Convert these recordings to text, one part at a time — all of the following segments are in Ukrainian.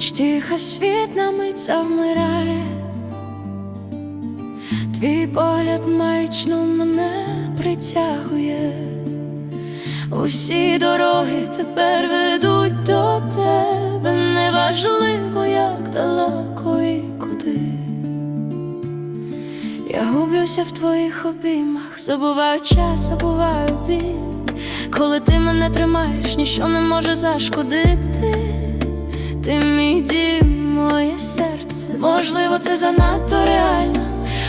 І хай світ на мить завмирає, твій погляд маячно мене притягує, усі дороги тепер ведуть до тебе, неважливо, як далеко і куди. Я гублюся в твоїх обіймах, забуваю час, забуваю біль. Коли ти мене тримаєш, ніщо не може зашкодити. Ти мій дім, моє серце. Можливо, це занадто реально.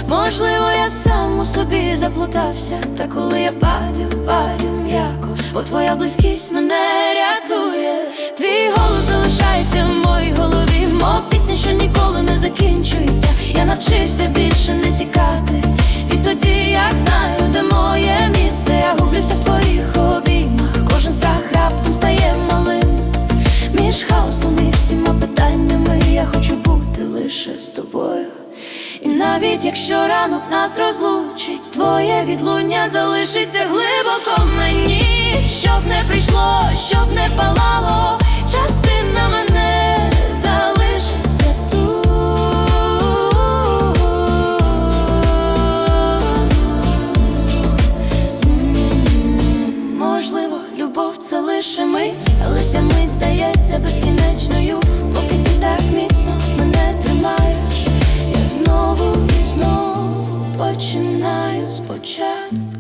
Можливо, я сам у собі заплутався. Та коли я падю, падю м'яко, бо твоя близькість мене рятує. Твій голос залишається в моїй голові, мов пісня, що ніколи не закінчується. Я навчився більше не тікати. Відтоді, як знаю, де моє місце, я гублюся в твоїх обіймах. Кожен страх раптом стає малим. Між хаосом і я хочу бути лише з тобою. І навіть якщо ранок нас розлучить, твоє відлуння залишиться глибоко в мені, щоб не прийшло, щоб не палало, частина мене залишиться тут. Можливо, любов це лише мить, але ця мить здається безкінечною, починаю спочатку.